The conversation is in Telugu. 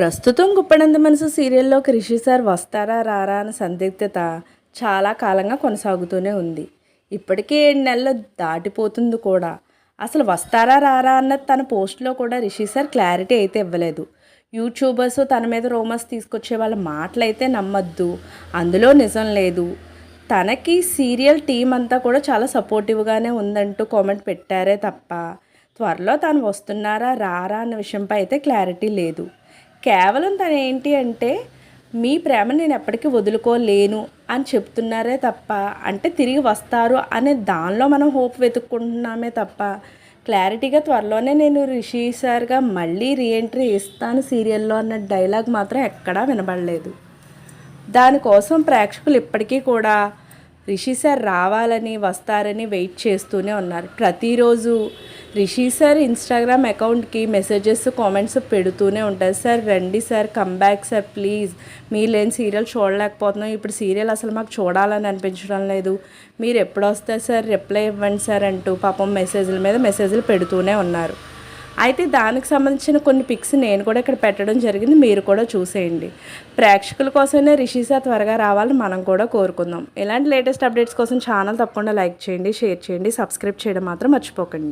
ప్రస్తుతం గుప్పడంత మనసు సీరియల్లోకి రిషి సార్ వస్తారా రారా అన్న సందిగ్ధత చాలా కాలంగా కొనసాగుతూనే ఉంది. ఇప్పటికే ఏడు నెలలు దాటిపోతుంది కూడా. అసలు వస్తారా రారా అన్నది తన పోస్ట్లో కూడా రిషి సార్ క్లారిటీ అయితే ఇవ్వలేదు. యూట్యూబర్స్ తన మీద రోమర్స్ తీసుకొచ్చే వాళ్ళ మాటలు అయితే నమ్మద్దు. అందులో నిజం లేదు. తనకి సీరియల్ టీం అంతా కూడా చాలా సపోర్టివ్గానే ఉందంటూ కామెంట్ పెట్టారే తప్ప త్వరలో తను వస్తున్నారా రారా అన్న విషయంపై అయితే క్లారిటీ లేదు. కేవలం తను ఏంటి అంటే మీ ప్రేమ నేను ఎప్పటికీ వదులుకోలేను అని చెప్తున్నారే తప్ప అంటే తిరిగి వస్తారు అనే దానిలో మనం హోప్ వెతుక్కుంటున్నామే తప్ప క్లారిటీగా త్వరలోనే నేను రిషి సార్గా మళ్ళీ రీఎంట్రీ ఇస్తాను సీరియల్లో అన్న డైలాగ్ మాత్రం ఎక్కడా వినబడలేదు. దానికోసం ప్రేక్షకులు ఇప్పటికీ కూడా రిషి సార్ రావాలని వస్తారని వెయిట్ చేస్తూనే ఉన్నారు. ప్రతిరోజు రిషి సార్ ఇన్స్టాగ్రామ్ అకౌంట్కి మెసేజెస్ కామెంట్స్ పెడుతూనే ఉంటారు. సార్ రండి sir come back sir please మీరు లేని సీరియల్ చూడలేకపోతున్నాం. ఇప్పుడు సీరియల్ అసలు మాకు చూడాలని అనిపించడం లేదు. మీరు ఎప్పుడు వస్తారు సార్? రిప్లై ఇవ్వండి సార్ అంటూ పాపం మెసేజ్ల మీద మెసేజ్లు పెడుతూనే ఉన్నారు. అయితే దానికి సంబంధించిన కొన్ని పిక్స్ నేను కూడా ఇక్కడ పెట్టడం జరిగింది. మీరు కూడా చూసేయండి. ప్రేక్షకుల కోసమే రిషిసా త్వరగా రావాలని మనం కూడా కోరుకుందాం. ఇలాంటి లేటెస్ట్ అప్డేట్స్ కోసం ఛానల్ తప్పకుండా లైక్ చేయండి షేర్ చేయండి సబ్స్క్రైబ్ చేయడం మాత్రం మర్చిపోకండి.